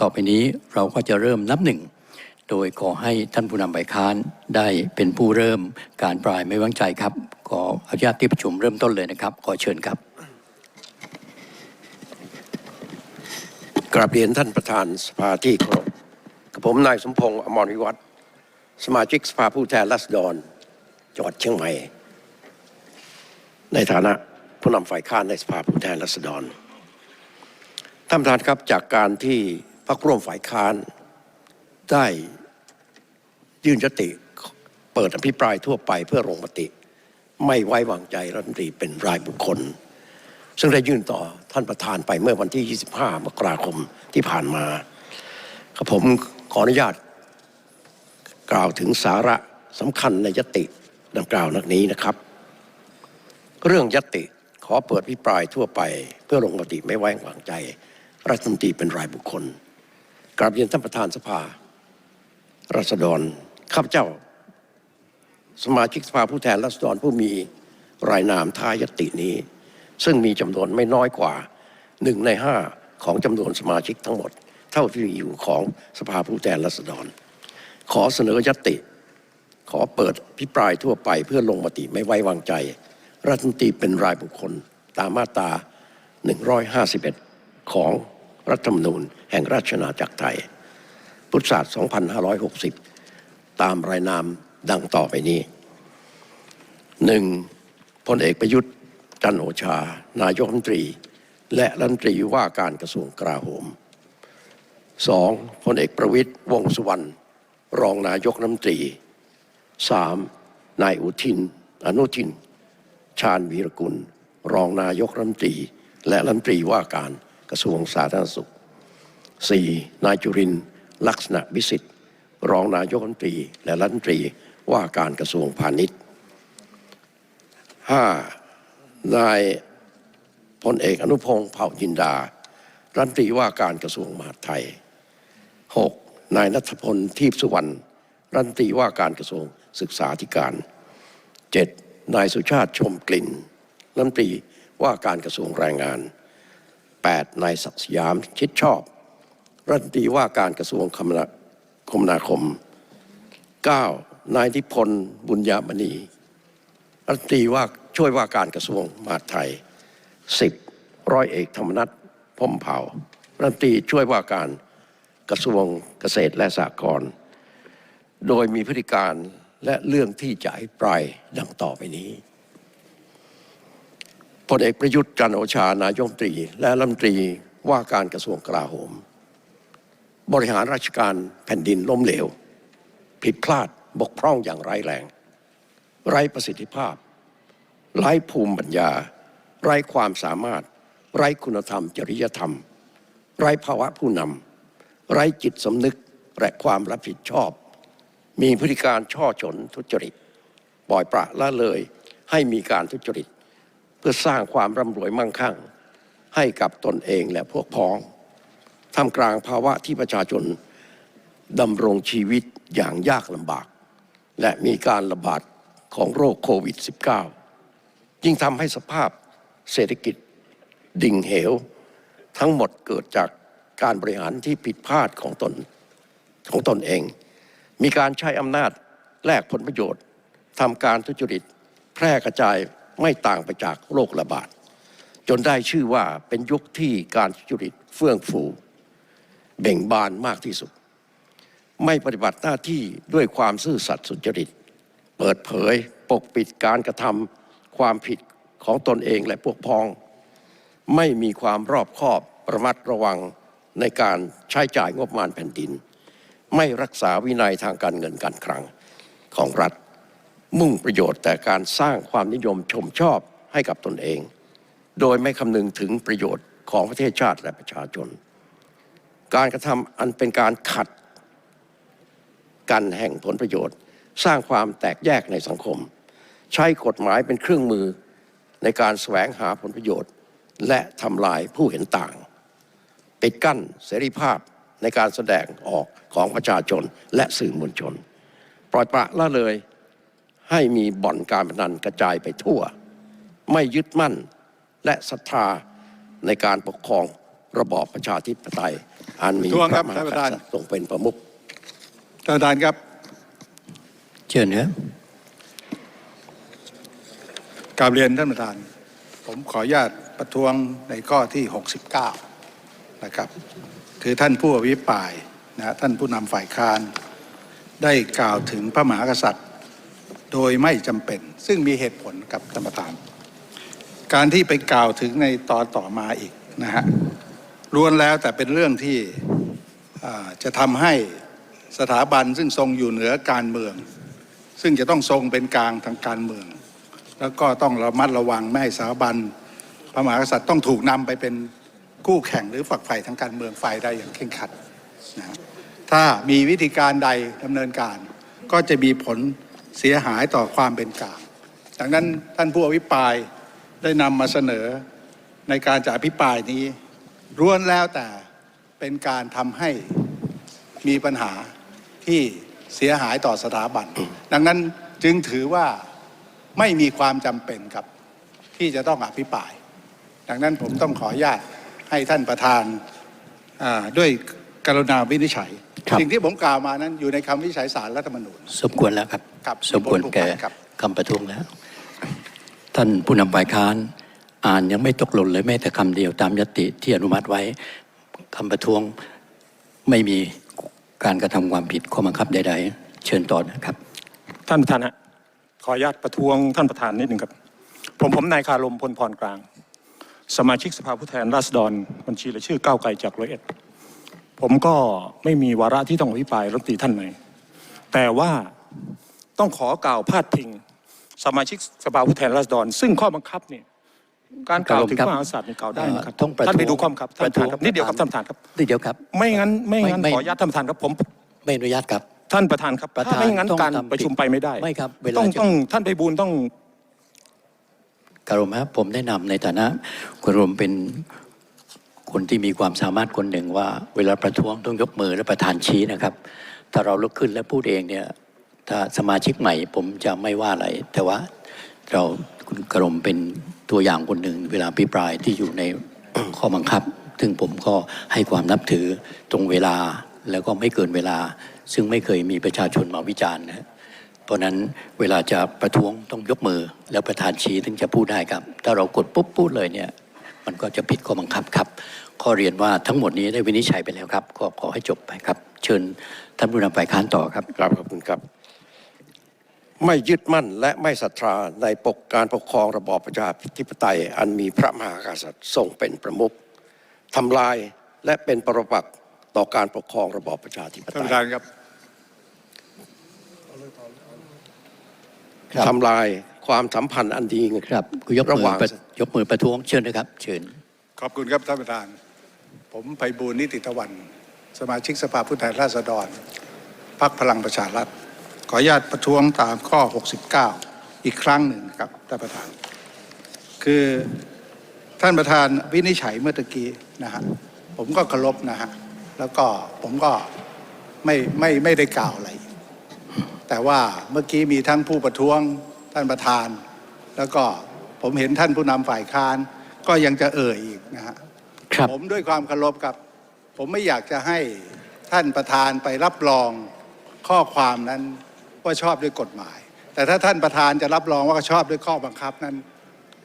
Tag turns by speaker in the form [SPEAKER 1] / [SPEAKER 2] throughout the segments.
[SPEAKER 1] ต่อไปนี้เราก็จะเริ่มนับหนึ่ง โดยขอให้ท่านผู้นำฝ่ายค้านได้เป็นผู้เริ่มการปลายไม่ไว้วางใจครับ ขออนุญาตที่ประชุมเริ่มต้นเลยนะครับ ขอเชิญครับ
[SPEAKER 2] กราบเรียนท่านประธานสภาที่เคารพกับผมนายสมพงษ์อมรวิวัฒน์สมาชิกสภาผู้แทนราษฎรจังหวัดเชียงใหม่ ในฐานะผู้นำฝ่ายค้านในสภาผู้แทนราษฎรท่านประธานครับจากการที่ พรรคร่วมฝ่ายค้านได้ยื่นยติเปิดอภิปรายทั่วไปเพื่อลงมติ ไม่ไว้วางใจรัฐมนตรีเป็นรายบุคคล ซึ่งได้ยื่นต่อท่านประธานไปเมื่อวันที่ 25 มกราคมที่ผ่านมาครับผมขออนุญาตกล่าวถึงสาระสำคัญในยติดังกล่าวนักนี้นะครับ เรื่องยติขอเปิดพิปรายทั่วไป เพื่อลงมติไม่ไว้วางใจรัฐมนตรีเป็นรายบุคคล กราบเรียนท่านประธานสภารัษฎรข้าพเจ้า สมาชิกสภาผู้แทนราษฎรผู้มีรายนามท้ายยตินี้ ซึ่งมีจำนวนไม่น้อยกว่าหนึ่งในห้าของจำนวนสมาชิกทั้งหมด เท่าที่มีอยู่ของสภาผู้แทนราษฎร ขอเสนอยติ ขอเปิดพิปรายทั่วไปเพื่อลงมติไม่ไว้วางใจ รัฐมนตรีเป็นรายบุคคลตามมาตรา 151 ของ รัฐธรรมนูญแห่งราชอาจักรไทย พุทธศาสตร์ 2560 ตามรายนามดังต่อไปนี้หนึ่งพลเอกประยุทธ์จันโอชา นายกรัฐมนตรี และรัฐมนตรีว่าการกระทรวงกลาโหมสองพลเอกประวิตยวงษ์สุวรรณรองนายกรัฐมนตรีสามนายอุทิน อนุทิน ชาญวีรกุล รองนายกรัฐมนตรี และรัฐมนตรีว่าการ กระทรวงสาธารณสุขสี่นายจุรินลักษณะวิสิทธิ์ รองนายกรัฐมนตรีและรัฐมนตรีว่าการกระทรวงพาณิชย์ห้านายพลเอกอนุพงศ์เผ่าจินดา รัฐมนตรีว่าการกระทรวงมหาดไทย 6. นายนัทพลทีพสุวรรณรัฐมนตรีว่าการกระทรวงศึกษาธิการ 7. นายสุชาติชมกลิ่นรัฐมนตรีว่าการกระทรวงแรงงาน 8. นายศักดิ์สยามชิดชอบ รัฐมนตรีว่าการกระทรวงคมนาคมนาคม 9. นายทิพลบุญญามณี รัฐมนตรีว่าช่วยว่าการกระทรวงมหาดไทย 10. ร้อยเอกธรรมนัฐพมเผ่า รัฐมนตรีช่วยว่าการกระทรวงเกษตรและสหกรณ์โดยมีพฤติการและเรื่องที่จะอภิปรายดังต่อไปนี้ พลเอกประยุทธ์จันโอชานายมตรี และรัฐมนตรีว่าการกระทรวงกลาโหม บริหารราชการแผ่นดินล้มเหลว ผิดพลาดบกพร่องอย่างร้ายแรง ไร้ประสิทธิภาพ ไร้ภูมิปัญญา ไร้ความสามารถ ไร้คุณธรรม จริยธรรม ไร้ภาวะผู้นำไร้จิตสำนึกและความรับผิดชอบ มีพฤติการช่อฉนทุจริต ปล่อยปละละเลยให้มีการทุจริต เพื่อสร้างความร่ำรวยมั่งคั่ง ให้กับตนเองและพวกพ้องท่ามกลางภาวะที่ประชาชนดำรงชีวิตอย่างยากลำบาก และมีการระบาดของโรคโควิด -19 ยิ่งทำให้สภาพเศรษฐกิจดิ่งเหว ทั้งหมดเกิดจากการบริหารที่ผิดพลาดของตนของตนเอง มีการใช้อำนาจแลกผลประโยชน์ทำการทุจริต แพร่กระจาย ไม่ต่างไปจากโรคระบาด จนได้ชื่อว่าเป็นยุคที่การทุจริตเฟื่องฟู เบ่งบานมากที่สุด ไม่ปฏิบัติหน้าที่ด้วยความซื่อสัตย์สุจริต เปิดเผยปกปิดการกระทำความผิดของตนเองและพวกพ้อง ไม่มีความรอบคอบระมัดระวังในการใช้จ่ายงบประมาณแผ่นดิน ไม่รักษาวินัยทางการเงินการคลังของรัฐ มุ่งประโยชน์แต่การสร้างความนิยมชมชอบให้กับตนเอง โดยไม่คำนึงถึงประโยชน์ของประเทศชาติและประชาชน การกระทำอันเป็นการขัดกันแห่งผลประโยชน์ สร้างความแตกแยกในสังคม ใช้กฎหมายเป็นเครื่องมือในการแสวงหาผลประโยชน์ และทำลายผู้เห็นต่าง ปิดกั้นเสรีภาพในการแสดงออกของประชาชนและสื่อมวลชน ปล่อยปละละเลย ให้มีบ่อนการพนันกระจายไปทั่ว ไม่ยึดมั่นและศรัทธาในการปกครองระบอบประชาธิปไตยอันมี
[SPEAKER 3] ประท้วง
[SPEAKER 2] พ
[SPEAKER 3] ครั
[SPEAKER 2] ระ
[SPEAKER 3] บ
[SPEAKER 2] มหา
[SPEAKER 3] ท่านป
[SPEAKER 2] ก
[SPEAKER 3] ระธาน
[SPEAKER 2] ษัตริย์ทรงเป็นประมุข
[SPEAKER 3] ท่านประธานครับ
[SPEAKER 1] เชิญครับ
[SPEAKER 3] กราบเรียนท่านประธาน ผมขออนุญาตประท้วงในข้อที่ 69 นะครับ คือท่านผู้อภิปรายนะฮะท่านผู้นำฝ่ายค้าน ได้กล่าวถึงพระมหากษัตริย์ โดยไม่จำเป็น ซึ่งมีเหตุผลกับท่านประธาน การที่ไปกล่าวถึงในตอนต่อมาอีกนะฮะล้วนแล้วแต่เป็นเรื่องที่จะทำให้สถาบันซึ่งทรงอยู่เหนือการเมือง ซึ่งจะต้องทรงเป็นกลางทางการเมือง แล้วก็ต้องระมัดระวังไม่ให้สถาบันพระมหากษัตริย์ต้องถูกนำไปเป็นคู่แข่งหรือฝักใฝ่ทางการเมืองฝ่ายใดอย่างเคร่งครัดนะถ้ามีวิธีการใดดำเนินการก็จะมีผล เสียหายต่อความเป็นกลางดังนั้นท่านผู้อภิปรายได้นำมาเสนอในการจะอภิปรายนี้ล้วนแล้วแต่เป็นการทำให้มีปัญหาที่เสียหายต่อสถาบัน ดังนั้นจึงถือว่าไม่มีความจำเป็นครับที่จะต้องอภิปราย ดังนั้นผมต้องขออนุญาตให้ท่านประธานด้วยกรุณาวินิจฉัย สิ่งที่ผมกล่าวมานั้นอยู่ในคำวินิจฉัยสารรัฐธรรมนูญ
[SPEAKER 1] สมควรแล้วครับ
[SPEAKER 3] ครับ
[SPEAKER 1] สมควรแก่
[SPEAKER 3] ครับ
[SPEAKER 1] คำประท้วงแล้ว ท่านผู้นำฝ่ายค้านอ่านยังไม่ตกหล่นเลยแม้แต่คำเดียวตามยติที่อนุมัติไว้คำประท้วงไม่มีการกระทำความผิดข้อบังคับใดๆ เชิญต่อนะครับ
[SPEAKER 4] ท่านประธานฮะขออนุญาตประท้วงท่านประธานนิดหนึ่งครับ ผมผมนายคารมพลพรกลาง สมาชิกสภาผู้แทนราษฎรบัญชีรายชื่อก้าวไกลจากร้อยเอ็ด ผมก็ไม่มีวาระที่ต้องอภิปรายรัฐมนตรีท่านไหน แต่ว่าต้องขอกล่าวพาดพิง สมาชิกสภาผู้แทนราษฎร ซึ่งข้อบังคับเนี่ยการกล่าวถึง
[SPEAKER 1] ครับ
[SPEAKER 4] พระมหากษัตริย์เนี่ยกล่าวได้นะครับ
[SPEAKER 1] เอ่อต้องประท้วง
[SPEAKER 4] ท่านไปดูข้อบังคับท่านประธานค
[SPEAKER 1] ป
[SPEAKER 4] รั
[SPEAKER 1] ระ
[SPEAKER 4] บ
[SPEAKER 1] ท้วง
[SPEAKER 4] นิดเดียวครับท่านประธานครับ
[SPEAKER 1] เดี๋ยวครับ
[SPEAKER 4] ไม่งั้นไม่งั้น
[SPEAKER 1] ไม่ไม่
[SPEAKER 4] ขออนุญาตท่านประธานครับผม
[SPEAKER 1] ไม่อนุญาตครับ
[SPEAKER 4] ท่านประธานครับ
[SPEAKER 1] ประธาน
[SPEAKER 4] ถ้าไม่งั้น
[SPEAKER 1] ต้อง
[SPEAKER 4] การ
[SPEAKER 1] ทำ
[SPEAKER 4] ประชุมไปไม่ได้
[SPEAKER 1] ไม่ครับเวลา
[SPEAKER 4] ต้อง
[SPEAKER 1] จะ
[SPEAKER 4] ต้องท่านไปบูลย์ต้อง
[SPEAKER 1] กรมครับผมแนะนำในฐานะคุณรวมเป็น คนที่มีความสามารถคนหนึ่งว่า เวลาประท้วงต้องยกมือและประธานชี้นะครับ ถ้าเราลุกขึ้นและพูดเองเนี่ยถ้าสมาชิกใหม่ผมจะไม่ว่าอะไร แต่ว่าเราคุณกรมเป็นตัวอย่างคนหนึ่งเวลาพิปรายที่อยู่ในข้อบังคับ ซึ่งผมก็ให้ความนับถือตรงเวลาแล้วก็ไม่เกินเวลา ซึ่งไม่เคยมีประชาชนมาวิจารณ์นะเพราะฉะนั้นเวลาจะประท้วงต้องยกมือ แล้วประธานชี้ถึงจะพูดได้ครับ ถ้าเรากดปุ๊บพูดเลยเนี่ย มันก็จะผิดข้อบังคับครับ ข้อเรียนว่าทั้งหมดนี้ได้วินิจฉัยไปแล้วครับ ก็ขอให้จบไปครับ เชิญท่านผู้นำฝ่ายค้านต่อครับ
[SPEAKER 2] ครับขอบคุณครับ ไม่ยึดมั่นและไม่ศรัทธาในปกการปกครองระบอบประชาธิปไตย อันมีพระมหากษัตริย์ทรงเป็นประมุขทำลายและเป็นปรปักษ์ต่อการปกครองระบอบประชาธิป
[SPEAKER 3] ท่าน
[SPEAKER 2] ไต
[SPEAKER 3] ป
[SPEAKER 2] ย
[SPEAKER 3] ระธานครับ
[SPEAKER 1] ครับ
[SPEAKER 2] ทำลาย ความสัมพันธ์อันดี
[SPEAKER 1] ครับคุณยก
[SPEAKER 2] ระ
[SPEAKER 1] มื
[SPEAKER 2] ห
[SPEAKER 1] อ
[SPEAKER 2] ว่าง
[SPEAKER 1] ประยกมือประท้วงเชิญนะครับ เชิญ
[SPEAKER 3] ขอบคุณครับท่านประธาน ผมไพบูลย์นิติตะวัน สมาชิกสภาผู้แทนราษฎรพรรคพลังประชารัฐขออนุญาตประท้วงตามข้อ 69 อีกครั้งหนึ่งครับท่านประธาน คือท่านประธานวินิจฉัยเมื่อตะกี้นะฮะผมก็เคารพนะฮะแล้วก็ผมก็ไม่ไม่ไม่ได้กล่าวอะไร แต่ว่าเมื่อกี้มีทั้งผู้ประท้วง ท่านประธาน แล้วก็ผมเห็นท่านผู้นำฝ่ายค้านก็ยังจะเอ่ยอีกนะฮะ
[SPEAKER 1] ครับ
[SPEAKER 3] ผมด้วยความเคารพครับ ผมไม่อยากจะให้ท่านประธานไปรับรองข้อความนั้นว่าชอบด้วยกฎหมาย แต่ถ้าท่านประธานจะรับรองว่าชอบด้วยข้อบังคับนั้น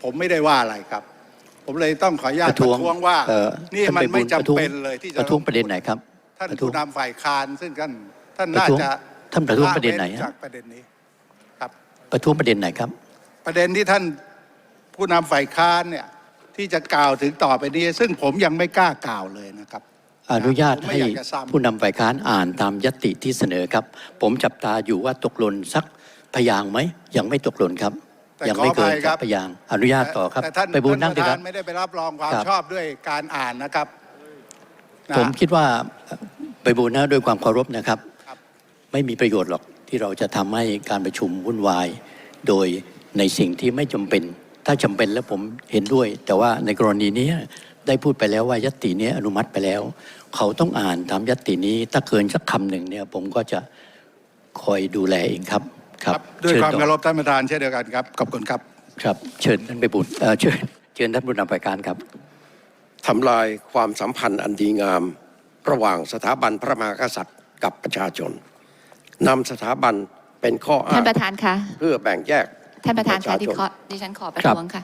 [SPEAKER 3] ผมไม่ได้ว่าอะไรครับ ผมเลยต้องขออนุญาต
[SPEAKER 1] ประท้วง
[SPEAKER 3] ประท้วงว่า
[SPEAKER 1] เอ่อ
[SPEAKER 3] นี่
[SPEAKER 1] ท่า
[SPEAKER 3] มัน
[SPEAKER 1] ป
[SPEAKER 3] ไม่
[SPEAKER 1] บูลย์
[SPEAKER 3] จำ
[SPEAKER 1] ประท้วง
[SPEAKER 3] เป็นเลยที่จะ
[SPEAKER 1] ประท้วงประเด็นไหนครับ
[SPEAKER 3] ท่าน
[SPEAKER 1] ประท้ว
[SPEAKER 3] ผู้
[SPEAKER 1] ง
[SPEAKER 3] นำฝ่ายค้านซึ่งท่านท่าน
[SPEAKER 1] ประ
[SPEAKER 3] น่า
[SPEAKER 1] ท้วง
[SPEAKER 3] จะ
[SPEAKER 1] ท่านประท้วงประเด็นไหนฮะ
[SPEAKER 3] จากประเด็นนี้ครับ
[SPEAKER 1] ประท้วงประเด็นไหนครับ
[SPEAKER 3] ประเด็นที่ท่านผู้นำฝ่ายค้านเนี่ยที่จะกล่าวถึงต่อไปนี้ ซึ่งผมยังไม่กล้ากล่าวเลยนะครับ
[SPEAKER 1] อนุญาต
[SPEAKER 3] ผมไม่
[SPEAKER 1] ให้
[SPEAKER 3] อยากจะซ้ำ
[SPEAKER 1] ผู้นำฝ่ายค้านอ่านตามยติที่เสนอครับ ผมจับตาอยู่ว่าตกหล่นสักพยางค์ไหมยังไม่ตกหล่นครับ
[SPEAKER 3] แต่
[SPEAKER 1] ยังไม่เกิน
[SPEAKER 3] ขออภัยครั
[SPEAKER 1] สั
[SPEAKER 3] บ
[SPEAKER 1] กพยางค์อนุญาตต่อครับ
[SPEAKER 3] แต่ท่าน
[SPEAKER 1] ไปบูลย์นั่
[SPEAKER 3] ท่างนป
[SPEAKER 1] ดี
[SPEAKER 3] ระ
[SPEAKER 1] ค
[SPEAKER 3] ธา
[SPEAKER 1] รับ
[SPEAKER 3] นไม่ได้ไปรับรองความ
[SPEAKER 1] ครับ
[SPEAKER 3] ชอบด้วยการอ่านนะครับนะ
[SPEAKER 1] ผมคิดว่าไปบูลย์นะด้วยความเคารพนะครับ
[SPEAKER 3] ครับ
[SPEAKER 1] ไม่มีประโยชน์หรอก ที่เราจะทำให้การประชุมวุ่นวาย โดยในสิ่งที่ไม่จำเป็น ถ้าจำเป็นแล้วผมเห็นด้วย แต่ว่าในกรณีนี้ได้พูดไปแล้วว่ายตินี้อนุมัติไปแล้ว เขาต้องอ่านตามยตินี้ ถ้าเกินสักคำหนึ่งเนี่ยผมก็จะคอยดูแลเองครับครับ
[SPEAKER 3] ด้วย
[SPEAKER 1] เชิญ
[SPEAKER 3] ความ
[SPEAKER 1] ต่อ
[SPEAKER 3] เคารพท่านประธานเช่นเดียวกันครับขอบคุณครับ
[SPEAKER 1] ครับ เชิญท่านไปบุญเอ่อเชิญเชิญท่านผู้นำฝ่ายการครับ
[SPEAKER 2] ทำลายความสัมพันธ์อันดีงาม ระหว่างสถาบันพระมหากษัตริย์กับประชาชน นำสถาบันเป็นข้ออ้า
[SPEAKER 5] ท่างนประธานคะ
[SPEAKER 2] เพื่อแบ่งแยก
[SPEAKER 5] ท่านประธาน
[SPEAKER 2] ประ
[SPEAKER 5] คะ
[SPEAKER 2] ชาชน
[SPEAKER 5] ดิขอดิฉันขอประ
[SPEAKER 1] ครับ
[SPEAKER 5] ท้วงค่ะ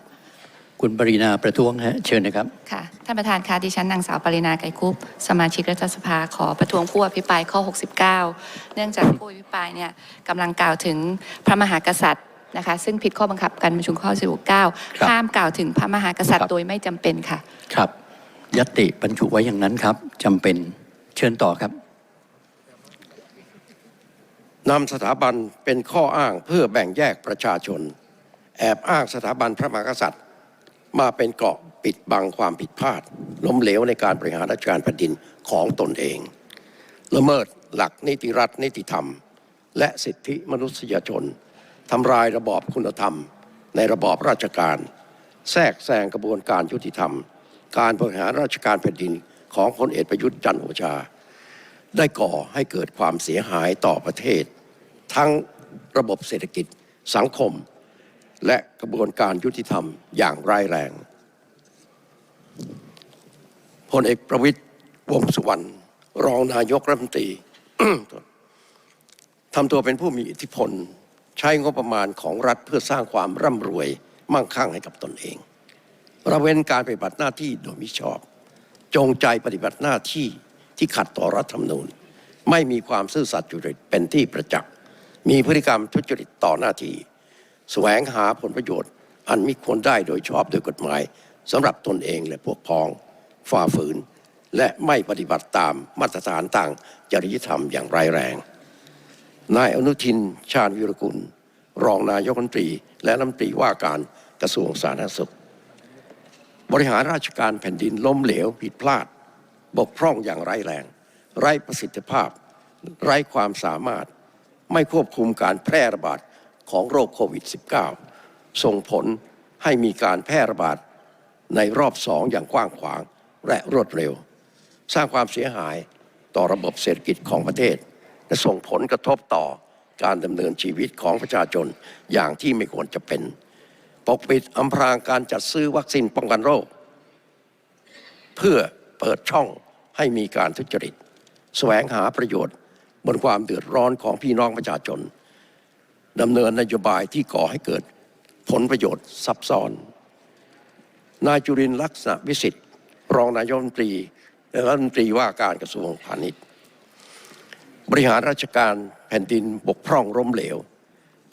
[SPEAKER 1] คุณปรินาประท้วงฮะเชิญนะครับ
[SPEAKER 5] ค่ะท่านประธานคะดิฉันนางสาวปรินาไกรคุปสมาชิกรัฐสภาขอประท้วงผู้อภิปรายข้อ 69 เนื่องจากผู้อภิปรายเนี่ยกำลังกล่าวถึงพระมหากษัตริย์นะคะ ซึ่งผิดข้อบังคับการประชุมข้อ
[SPEAKER 1] ครับ
[SPEAKER 5] 49ห้ามกล่าวถึงพระมหากษัตริ
[SPEAKER 1] ครั
[SPEAKER 5] ย์
[SPEAKER 1] บ
[SPEAKER 5] โดยไม่จำเป็นค่ะ
[SPEAKER 1] ครับยติบรรจุไว้อย่างนั้นครับจำเป็นเชิญต่อครับ
[SPEAKER 2] นำสถาบันเป็นข้ออ้างเพื่อแบ่งแยกประชาชน แอบอ้างสถาบันพระมหากษัตริย์ มาเป็นเกาะปิดบังความผิดพลาด ล้มเหลวในการบริหารราชการแผ่นดินของตนเองละเมิดหลักนิติรัฐนิติธรรม และสิทธิมนุษยชนทำลายระบอบคุณธรรม ในระบอบราชการ แทรกแซงกระบวนการยุติธรรม การบริหารราชการแผ่นดินของพลเอกประยุทธ์จันทร์โอชา ได้ก่อให้เกิดความเสียหายต่อประเทศ ทั้งระบบเศรษฐกิจสังคม และกระบวนการยุติธรรมอย่างร้ายแรงพลเอกประวิตยวงสุวรรณรองนายกรัฐมนตรีทำตัวเป็นผู้มีอิทธิพล ใช้งบประมาณของรัฐเพื่อสร้างความร่ำรวยมั่งคั่งให้กับตนเองระเว้นการปฏิบัติหน้าที่โดยมิชอบ จงใจปฏิบัติหน้าที่ ที่ขัดต่อรัฐธรรมนูญ ไม่มีความซื่อสัตย์จริตเป็นที่ประจักษ์มีพฤติกรรมทุจริตต่อหน้าที่แสวงหาผลประโยชน์ อันมิควรได้โดยชอบโดยกฎหมายสำหรับตนเองและพวกพ้องฝ่าฝืน และไม่ปฏิบัติตามมาตรฐานต่างจริยธรรมอย่างร้ายแรง นายอนุทินชาญวิรกุล รองนายกรัฐมนตรี และรัฐมนตรีว่าการกระทรวงสาธารณสุข บริหารราชการแผ่นดินล้มเหลวผิดพลาด บกพร่องอย่างไร้แรง ไร้ประสิทธิภาพ ไร้ความสามารถ ไม่ควบคุมการแพร่ระบาดของโรคโควิด -19 ส่งผลให้มีการแพร่ระบาดในรอบสองอย่างกว้างขวางและรวดเร็ว สร้างความเสียหายต่อระบบเศรษฐกิจของประเทศ และส่งผลกระทบต่อการดำเนินชีวิตของประชาชนอย่างที่ไม่ควรจะเป็น ปกปิดอำพรางการจัดซื้อวัคซีนป้องกันโรค เพื่อ เปิดช่องให้มีการทุจริต แสวงหาประโยชน์บนความเดือดร้อนของพี่น้องประชาชนดำเนินนโยบายที่ก่อให้เกิดผลประโยชน์ซับซ้อน นายจุรินทร์ลักษณะวิสิทธิ์ รองนายกรัฐมนตรีและรัฐมนตรีว่าการกระทรวงพาณิชย์ บริหารราชการแผ่นดินบกพร่องล้มเหลว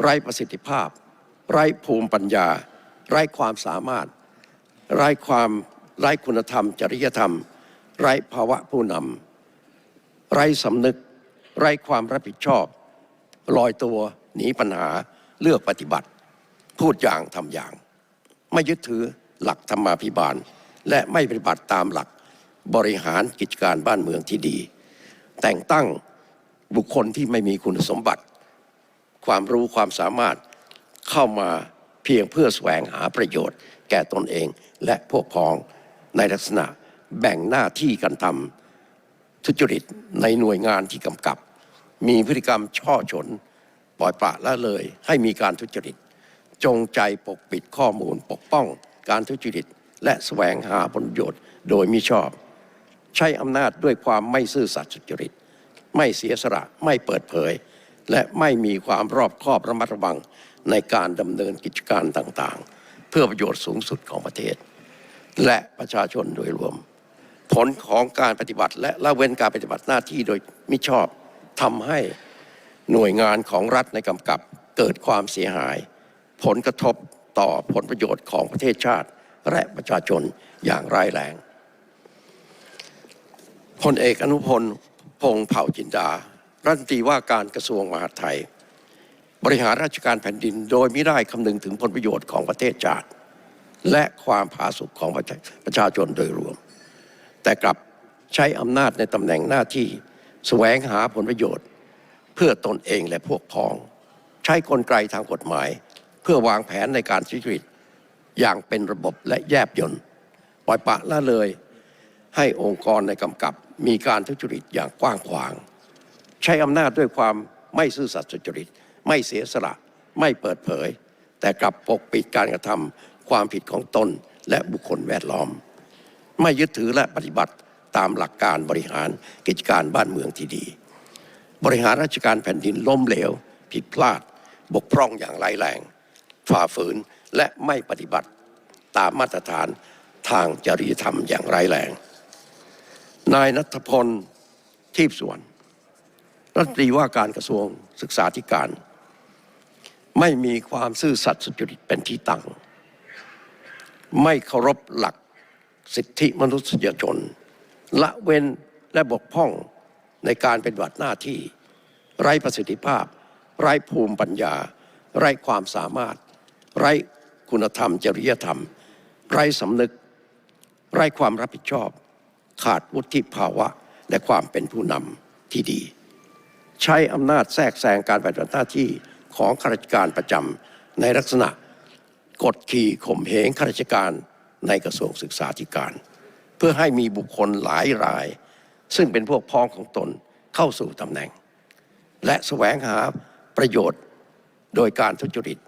[SPEAKER 2] ไร้ประสิทธิภาพ ไร้ภูมิปัญญา ไร้ความสามารถ ไร้ความไร้คุณธรรม จริยธรรม ไร้ภาวะผู้นำไร้สำนึก ไร้ความรับผิดชอบ ลอยตัวหนีปัญหาเลือกปฏิบัติ พูดอย่างทำอย่าง ไม่ยึดถือหลักธรรมาภิบาล และไม่ปฏิบัติตามหลักบริหารกิจการบ้านเมืองที่ดี แต่งตั้งบุคคลที่ไม่มีคุณสมบัติ ความรู้ความสามารถเข้ามาเพียงเพื่อแสวงหาประโยชน์ แก่ตนเองและพวกพ้องในลักษณะ แบ่งหน้าที่กันทำทุจริตในหน่วยงานที่กำกับ มีพฤติกรรมช่อฉน ปล่อยปละละเลย ให้มีการทุจริต จงใจปกปิดข้อมูลปกป้องการทุจริต และแสวงหาผลประโยชน์โดยมิชอบ ใช้อำนาจด้วยความไม่ซื่อสัตย์สุจริต ไม่เสียสละไม่เปิดเผย และไม่มีความรอบคอบระมัดระวังในการดำเนินกิจการต่างๆ เพื่อประโยชน์สูงสุดของประเทศ และประชาชนโดยรวม ผลของการปฏิบัติ และละเว้นการปฏิบัติหน้าที่โดยมิชอบทำให้หน่วยงานของรัฐในกำกับเกิดความเสียหาย ผลกระทบต่อผลประโยชน์ของประเทศชาติ และประชาชนอย่างร้ายแรงพลเอกอนุพลพงษ์เผ่าจินดา รัฐมนตรีว่าการกระทรวงมหาดไทย บริหารราชการแผ่นดินโดยไม่ได้คำนึงถึงผลประโยชน์ของประเทศชาติ และความผาสุกของประชาชนโดยรวม แต่กลับใช้อำนาจในตำแหน่งหน้าที่แสวงหาผลประโยชน์ เพื่อตนเองและพวกพ้อง ใช้กลไกทางกฎหมาย เพื่อวางแผนในการทุจริต อย่างเป็นระบบและแยบยนต์ปล่อยปะละเลย ให้องค์กรในกำกับมีการทุจริตอย่างกว้างขวาง ใช้อำนาจด้วยความไม่ซื่อสัตย์สุจริต ไม่เสียสละ ไม่เปิดเผย แต่กลับปกปิดการกระทำความผิดของตนและบุคคลแวดล้อม ไม่ยึดถือและปฏิบัติตามหลักการบริหารกิจการบ้านเมืองที่ดี บริหารราชการแผ่นดินล้มเหลว ผิดพลาด บกพร่องอย่างร้ายแรงฝ่าฝืนและไม่ปฏิบัติตามมาตรฐานทางจริยธรรมอย่างร้ายแรง นายนัทพลทีพสวนรัฐมนตรีว่าการกระทรวงศึกษาธิการ ไม่มีความซื่อสัตย์สุจริตเป็นที่ตั้ง ไม่เคารพหลัก สิทธิมนุษยชน ละเว้นและบกพร่องในการเป็นบัติหน้าที่ ไร้ประสิทธิภาพ ไร้ภูมิปัญญา ไร้ความสามารถ ไร้คุณธรรม จริยธรรม ไร้สำนึก ไร้ความรับผิดชอบ ขาดวุฒิภาวะและความเป็นผู้นำที่ดี ใช้อำนาจแทรกแซงการปฏิบัติหน้าที่ของข้าราชการประจำในลักษณะกดขี่ข่มเหงข้าราชการ ในกระทรวงศึกษาธิการ เพื่อให้มีบุคคลหลายราย ซึ่งเป็นพวกพ้องของตนเข้าสู่ตำแหน่ง และแสวงหาประโยชน์โดยการทุจริต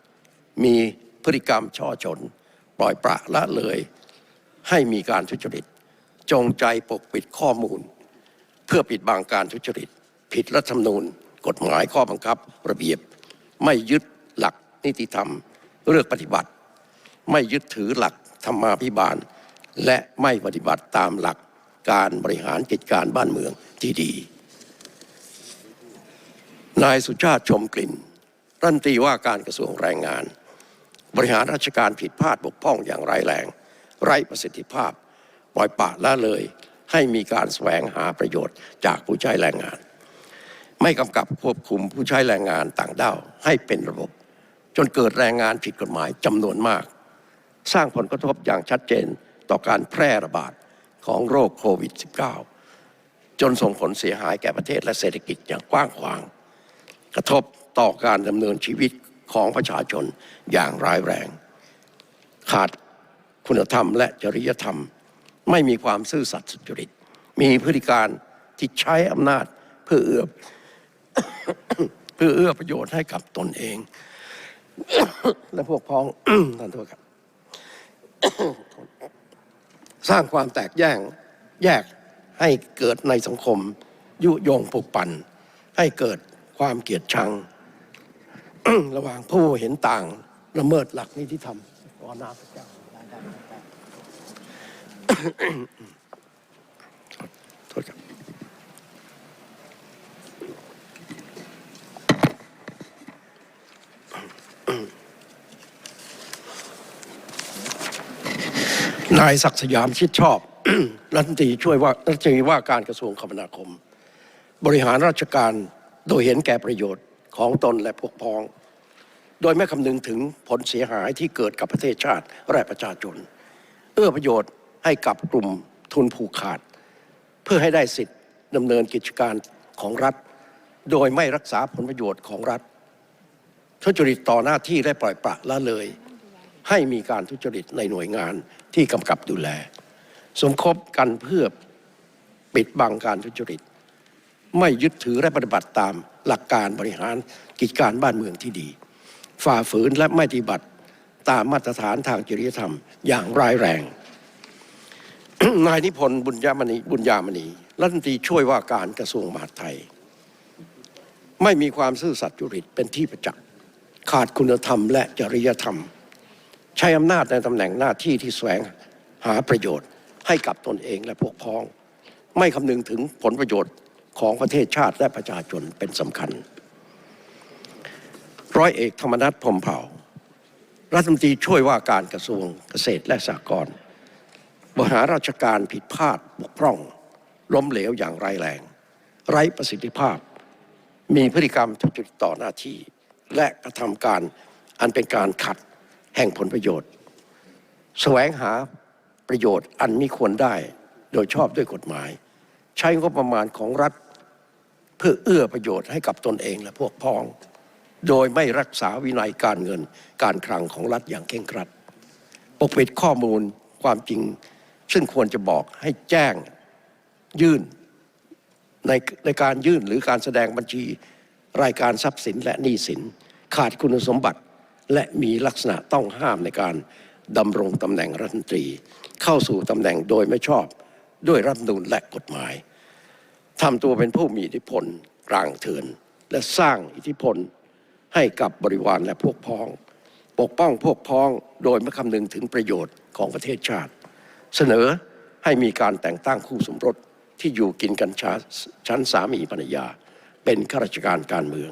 [SPEAKER 2] มีพฤติกรรมช่อชน ปล่อยปละละเลย ให้มีการทุจริต จงใจปกปิดข้อมูล เพื่อปิดบังการทุจริต ผิดรัฐธรรมนูญ กฎหมายข้อบังคับระเบียบ ไม่ยึดหลักนิติธรรม เลือกปฏิบัติ ไม่ยึดถือหลัก ธรรมาภิบาล และไม่ปฏิบัติตามหลักการบริหารกิจการบ้านเมืองที่ดี นายสุชาติชมกลิ่น รัฐมนตรีว่าการกระทรวงแรงงาน บริหารราชการผิดพลาดบกพร่องอย่างร้ายแรง ไร้ประสิทธิภาพ ปล่อยปละละเลย ให้มีการแสวงหาประโยชน์จากผู้ใช้แรงงาน ไม่กำกับควบคุมผู้ใช้แรงงานต่างด้าวให้เป็นระบบ จนเกิดแรงงานผิดกฎหมายจำนวนมาก สร้างผลกระทบอย่างชัดเจนต่อการแพร่ระบาดของโรคโควิด -19 จนส่งผลเสียหายแก่ประเทศและเศรษฐกิจอย่างกว้างขวาง กระทบต่อการดำเนินชีวิตของประชาชนอย่างร้ายแรง ขาดคุณธรรมและจริยธรรม ไม่มีความซื่อสัตย์สุจริต มีพฤติการที่ใช้อำนาจเพื่อเอื้อเพื่อเอื้อประโยชน์ให้กับตนเอง และพวกพ้องท่านโทษครับ สร้างความแตกแยกแยกให้เกิดในสังคม ยุยงปลุกปั่นให้เกิดความเกลียดชัง ระหว่างผู้เห็นต่างละเมิดหลักนิติธรรมขอน้ำพระเจ้าได้ได้ได้โทษครับ นายศักดิ์สยามชิดชอบ รัฐมนตรีช่วยว่ารัฐมนตรีว่าการกระทรวงคมนาคม บริหารราชการโดยเห็นแก่ประโยชน์ของตนและพวกพ้อง โดยไม่คำนึงถึงผลเสียหายที่เกิดกับประเทศชาติและประชาชน เอื้อประโยชน์ให้กับกลุ่มทุนผูกขาด เพื่อให้ได้สิทธิ์ดำเนินกิจการของรัฐ โดยไม่รักษาผลประโยชน์ของรัฐทุจริตต่อหน้าที่และปล่อยปละละเลย ให้มีการทุจริตในหน่วยงานที่กำกับดูแล สมคบกันเพื่อปิดบังการทุจริต ไม่ยึดถือและปฏิบัติตามหลักการบริหารกิจการบ้านเมืองที่ดี ฝ่าฝืนและไม่ปฏิบัติตามมาตรฐานทางจริยธรรมอย่างร้ายแรง นายนิพนธ์บุญยามณีบุญยามณีรัฐมนตรีช่วยว่าการกระทรวงมหาดไทย ไม่มีความซื่อสัตย์จริตเป็นที่ประจักษ์ขาดคุณธรรมและจริยธรรม ใช้อำนาจในตำแหน่งหน้าที่ที่แสวงหาประโยชน์ให้กับตนเองและพวกพ้อง ไม่คำนึงถึงผลประโยชน์ของประเทศชาติและประชาชนเป็นสำคัญ ร้อยเอกธรรมนัฐพรมเผ่า รัฐมนตรีช่วยว่าการกระทรวงเกษตรและสหกรณ์บริหารราชการผิดพลาดบกพร่อง ล้มเหลวอย่างร้ายแรง ไร้ประสิทธิภาพ มีพฤติกรรมทุจริตต่อหน้าที่ และกระทำการอันเป็นการขัด แห่งผลประโยชน์แสวงหาประโยชน์อันมิควรได้โดยชอบด้วยกฎหมาย ใช้งบประมาณของรัฐ เพื่อเอื้อประโยชน์ให้กับตนเองและพวกพ้อง โดยไม่รักษาวินัยการเงินการคลังของรัฐอย่างเคร่งครัด ปกปิดข้อมูลความจริง ซึ่งควรจะบอกให้แจ้งยื่นในในการยื่นหรือการแสดงบัญชีรายการทรัพย์สินและหนี้สิน ขาดคุณสมบัติ และมีลักษณะต้องห้ามในการดำรงตำแหน่งรัฐมนตรี เข้าสู่ตำแหน่งโดยไม่ชอบด้วยรัฐธรรมนูลและกฎหมายทำตัวเป็นผู้มีอิทธิพลกลางเถือน และสร้างอิทธิพลให้กับบริวารและพวกพ้อง ปกป้องพวกพ้องโดยไม่คำนึงถึงประโยชน์ของประเทศชาติ เสนอให้มีการแต่งตั้งคู่สมรสที่อยู่กินกันชาชั้นสามีภรรยา เป็นข้าราชการการเมือง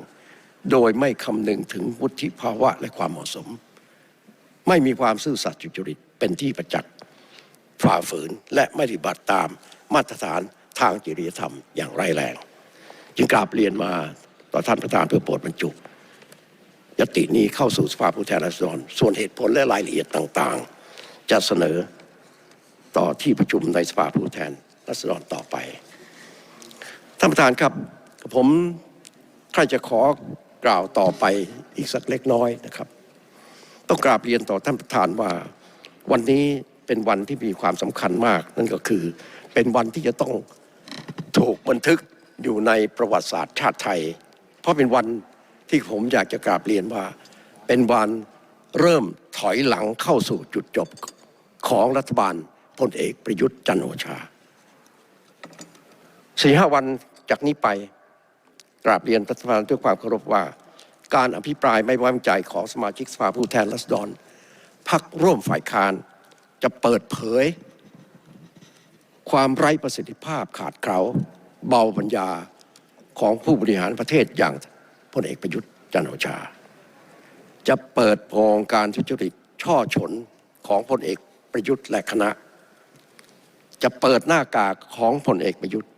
[SPEAKER 2] โดยไม่คำนึงถึงวุฒิภาวะและความเหมาะสม ไม่มีความซื่อสัตย์สุจริตเป็นที่ประจักษ์ฝ่าฝืนและไม่ปฏิบัติตามมาตรฐานทางจริยธรรมอย่างร้ายแรง จึงกราบเรียนมาต่อท่านประธานเพื่อโปรดบรรจุยตินี้เข้าสู่สภาผู้แทนราษฎรส่วนเหตุผลและรายละเอียดต่างๆ จะเสนอต่อที่ประชุมในสภาผู้แทนราษฎรต่อไป ท่านประธานครับ ผมใครจะขอ กล่าวต่อไปอีกสักเล็กน้อยนะครับ ต้องกราบเรียนต่อท่านประธานว่า วันนี้เป็นวันที่มีความสำคัญมาก นั่นก็คือเป็นวันที่จะต้องถูกบันทึกอยู่ในประวัติศาสตร์ชาติไทย เพราะเป็นวันที่ผมอยากจะกราบเรียนว่า เป็นวันเริ่มถอยหลังเข้าสู่จุดจบของรัฐบาลพลเอกประยุทธ์จันโอชาสี่ห้าวันจากนี้ไป กราบเรียนประธานด้วยความเคารพว่า การอภิปรายไม่ไว้วางใจของสมาชิกสภาผู้แทนราษฎรพักร่วมฝ่ายค้านจะเปิดเผย ความไร้ประสิทธิภาพขาดเกลาเบาปัญญาของผู้บริหารประเทศอย่างพลเอกประยุทธ์จันโอชา จะเปิดโปงการทุจริตช่อฉนของพลเอกประยุทธ์และคณะ จะเปิดหน้ากากของพลเอกประยุทธ์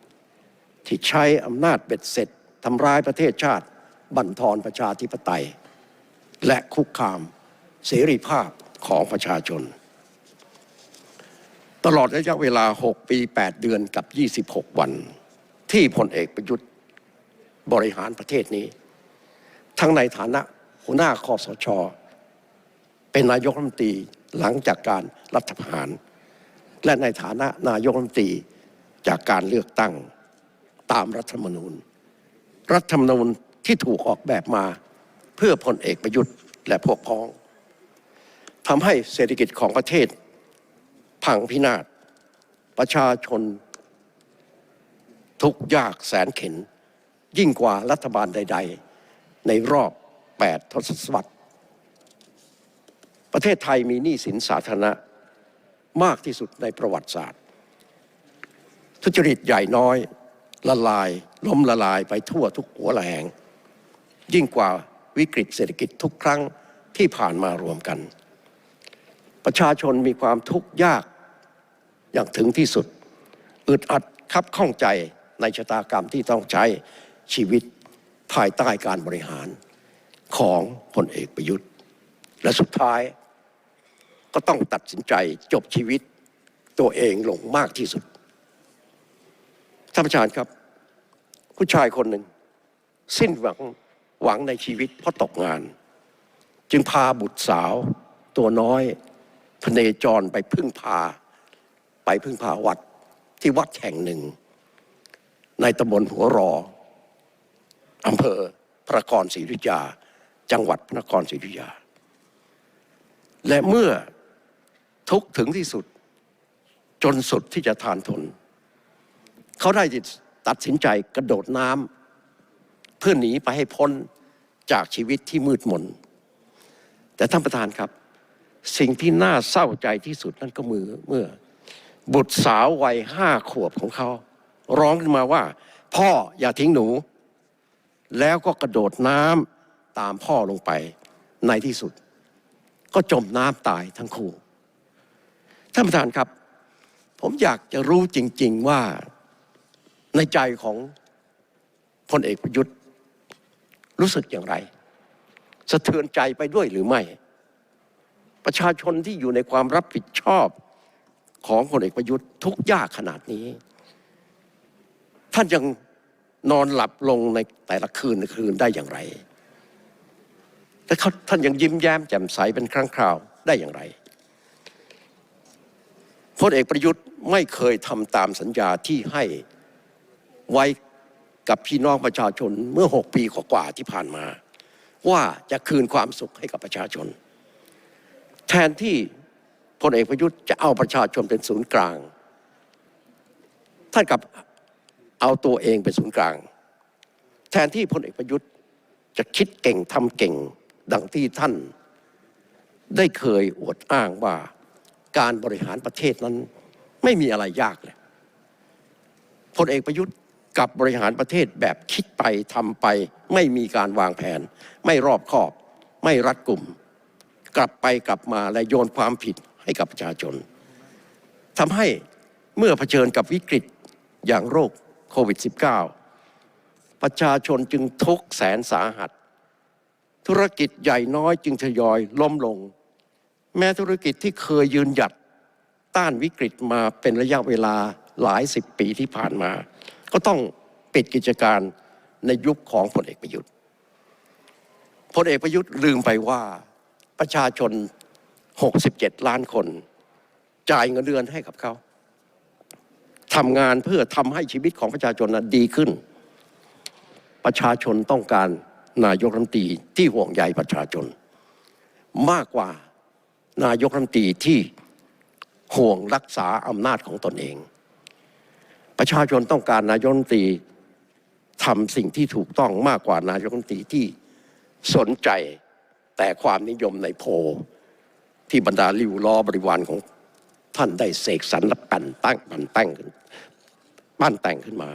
[SPEAKER 2] ที่ใช้อำนาจเบ็ดเสร็จ ทำร้ายประเทศชาติ บั่นทอนประชาธิปไตย และคุกคามเสรีภาพของประชาชน ตลอดระยะเวลา 6 ปี 8 เดือนกับ 26 วัน ที่พลเอกประยุทธ์บริหารประเทศนี้ ทั้งในฐานะหัวหน้าคอสช เป็นนายกรัฐมนตรีหลังจากการรัฐประหาร และในฐานะนายกรัฐมนตรีจากการเลือกตั้งตามรัฐธรรมนูญ รัฐธรรมนูญที่ถูกออกแบบมาเพื่อพลเอกประยุทธ์และพวกพ้องทำให้เศรษฐกิจของประเทศ พังพินาศ ประชาชน ทุกยากแสนเข็น ยิ่งกว่ารัฐบาลใด ๆ ในรอบ 8 ทศวรรษ ประเทศไทยมีหนี้สินสาธารณะมากที่สุดในประวัติศาสตร์ ทุจริตใหญ่น้อย ละลายล้มละลายไปทั่วทุกหัวแหลงยิ่งกว่าวิกฤตเศรษฐกิจทุกครั้งที่ผ่านมารวมกัน ประชาชนมีความทุกข์ยากอย่างถึงที่สุด อึดอัดคับข้องใจในชะตากรรมที่ต้องใช้ชีวิตภายใต้การบริหารของพลเอกประยุทธ์ และสุดท้ายก็ต้องตัดสินใจจบชีวิตตัวเองลงมากที่สุด ท่านประธานครับ ผู้ชายคนหนึ่ง สิ้นหวังหวังในชีวิตเพราะตกงาน จึงพาบุตรสาวตัวน้อยพเนจรไปพึ่งพา ไปพึ่งพาวัดที่วัดแห่งหนึ่ง ในตำบลหัวรออำเภอพระนครศรีอยุธยา จังหวัดพระนครศรีอยุธยา และเมื่อทุกถึงที่สุด จนสุดที่จะทานทน เขาได้ตัดสินใจกระโดดน้ำเพื่อหนีไปให้พ้นจากชีวิตที่มืดมน แต่ท่านประธานครับ สิ่งที่น่าเศร้าใจที่สุดนั่นก็มือเมื่อ บุตรสาววัยห้าขวบของเขา ร้องขึ้นมาว่า พ่ออย่าทิ้งหนู แล้วก็กระโดดน้ำตามพ่อลงไปในที่สุด ก็จมน้ำตายทั้งคู่ท่านประธานครับ ผมอยากจะรู้จริง ๆว่า ในใจของพลเอกประยุทธ์รู้สึกอย่างไร สะเทือนใจไปด้วยหรือไม่ ประชาชนที่อยู่ในความรับผิดชอบของพลเอกประยุทธ์ทุกยากขนาดนี้ ท่านยังนอนหลับลงในแต่ละคืนในคืนได้อย่างไรแต่เขาท่านยังยิ้มแย้มแจ่มใสเป็นครั้งคราวได้อย่างไรพลเอกประยุทธ์ไม่เคยทำตามสัญญาที่ให้ ไว้กับพี่น้องประชาชนเมื่อหกปีกว่าที่ผ่านมา ว่าจะคืนความสุขให้กับประชาชน แทนที่พลเอกประยุทธ์จะเอาประชาชนเป็นศูนย์กลาง ท่านกับเอาตัวเองเป็นศูนย์กลาง แทนที่พลเอกประยุทธ์จะคิดเก่งทำเก่งดังที่ท่าน ได้เคยอวดอ้างว่าการบริหารประเทศนั้นไม่มีอะไรยากเลยพลเอกประยุทธ์ กับบริหารประเทศแบบคิดไปทำไป ไม่มีการวางแผน ไม่รอบคอบ ไม่รัดกลุ่ม กลับไปกลับมาและโยนความผิดให้กับประชาชนทำให้เมื่อเผชิญกับวิกฤตอย่างโรคโควิด -19 ประชาชนจึงทุกแสนสาหัส ธุรกิจใหญ่น้อยจึงทยอยล้มลง แม้ธุรกิจที่เคยยืนหยัดต้านวิกฤตมาเป็นระยะเวลาหลายสิบปีที่ผ่านมา ก็ต้องปิดกิจการในยุคของพลเอกประยุทธ์พลเอกประยุทธ์ลืมไปว่าประชาชน 67 ล้านคน จ่ายเงินเดือนให้กับเขาทำงานเพื่อทำให้ชีวิตของประชาชนนั้นดีขึ้น ประชาชนต้องการนายกรัฐมนตรีที่ห่วงใยประชาชน มากกว่านายกรัฐมนตรีที่ห่วงรักษาอำนาจของตนเอง ประชาชนต้องการนายกรัฐมนตรีทำสิ่งที่ถูกต้องมากกว่านายกรัฐมนตรีที่สนใจแต่ความนิยมในโพลที่บรรดาลิวล้อบริวารของท่านได้เสกสรรและปั่นตั้งปั่นแต่งขึ้นปั้นแต่งขึ้นมา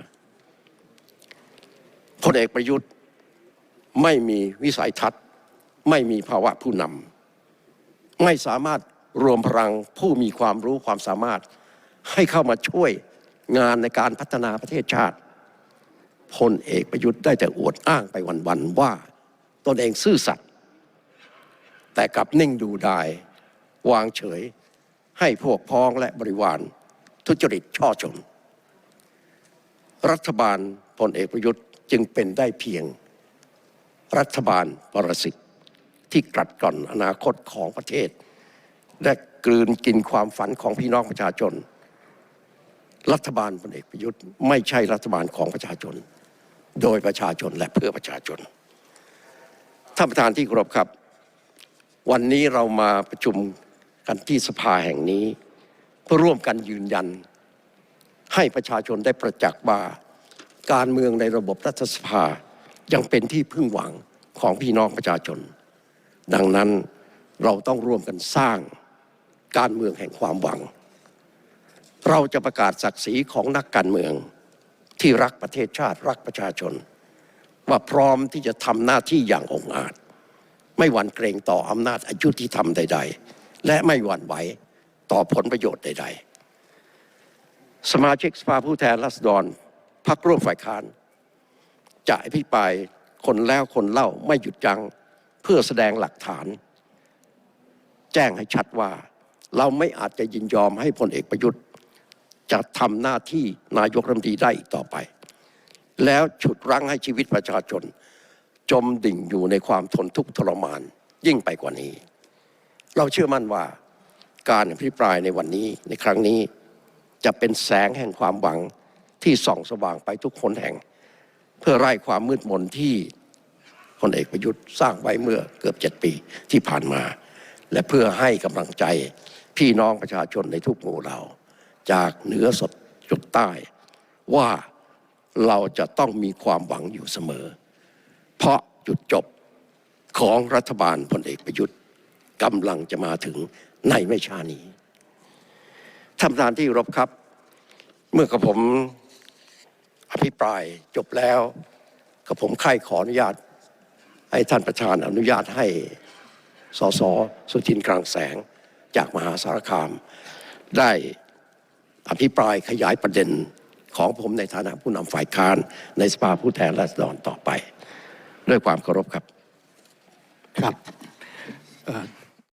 [SPEAKER 2] พลเอกประยุทธ์ไม่มีวิสัยทัศน์ ไม่มีภาวะผู้นำไม่สามารถรวมพลังผู้มีความรู้ความสามารถให้เข้ามาช่วย งานในการพัฒนาประเทศชาติพลเอกประยุทธ์ได้แต่อวดอ้างไปวันๆว่าตนเองซื่อสัตย์แต่กลับนิ่งดูดายวางเฉยให้พวกพ้องและบริวาร ทุจริตช่อชน รัฐบาลพลเอกประยุทธ์จึงเป็นได้เพียง รัฐบาลปรสิตที่กลัดกร่อนอนาคตของประเทศ และกลืนกินความฝันของพี่น้องประชาชน รัฐบาลพลเอกประยุทธ์ไม่ใช่รัฐบาลของประชาชน โดยประชาชนและเพื่อประชาชนท่านประธานที่เคารพครับ วันนี้เรามาประชุมกันที่สภาแห่งนี้ เพื่อร่วมกันยืนยัน ให้ประชาชนได้ประจักษ์ว่าการเมืองในระบบรัฐสภายังเป็นที่พึ่งหวังของพี่น้องประชาชน ดังนั้นเราต้องร่วมกันสร้างการเมืองแห่งความหวัง เราจะประกาศศักดิ์ศรีของนักการเมืองที่รักประเทศชาติรักประชาชน ว่าพร้อมที่จะทำหน้าที่อย่างองอาจ ไม่หวั่นเกรงต่ออำนาจอายุที่ทำใด ๆ และไม่หวั่นไหวต่อผลประโยชน์ใด ๆ สมาชิกสภาผู้แทนราษฎรพักร่วมฝ่ายค้านจะอภิปรายคนแล้วคนเล่าไม่หยุดยัง้งเพื่อแสดงหลักฐาน แจ้งให้ชัดว่า เราไม่อาจจะยินยอมให้พลเอกประยุทธ์ จะทำหน้าที่นายกรัฐมนตรีได้อีกต่อไป แล้วฉุดรั้งให้ชีวิตประชาชน จมดิ่งอยู่ในความทนทุกข์ทรมานยิ่งไปกว่านี้ เราเชื่อมั่นว่าการอภิปรายในวันนี้ในครั้งนี้ จะเป็นแสงแห่งความหวังที่ส่องสว่างไปทุกคนแห่ง เพื่อไล่ความมืดมนที่พลเอกประยุทธ์สร้างไว้เมื่อเกือบเจ็ดปีที่ผ่านมา และเพื่อให้กำลังใจพี่น้องประชาชนในทุกหมู่เหล่า จากเหนือสดจุดใต้ ว่าเราจะต้องมีความหวังอยู่เสมอ เพราะจุดจบของรัฐบาลพลเอกประยุทธ์กำลังจะมาถึงในไม่ช้านี้ท่านประธานที่รบครับ เมื่อกับผมอภิปรายจบแล้วกับผมใครขออนุญาต ให้ท่านประธานอนุญาตให้สสสุทินกลางแสงจากมหาสารคามได้ อภิปรายขยายประเด็นของผมในฐานะผู้นำฝ่ายค้านในสภาผู้แทนราษฎรต่อไป ด้วยความเคารพครับ
[SPEAKER 1] ครับ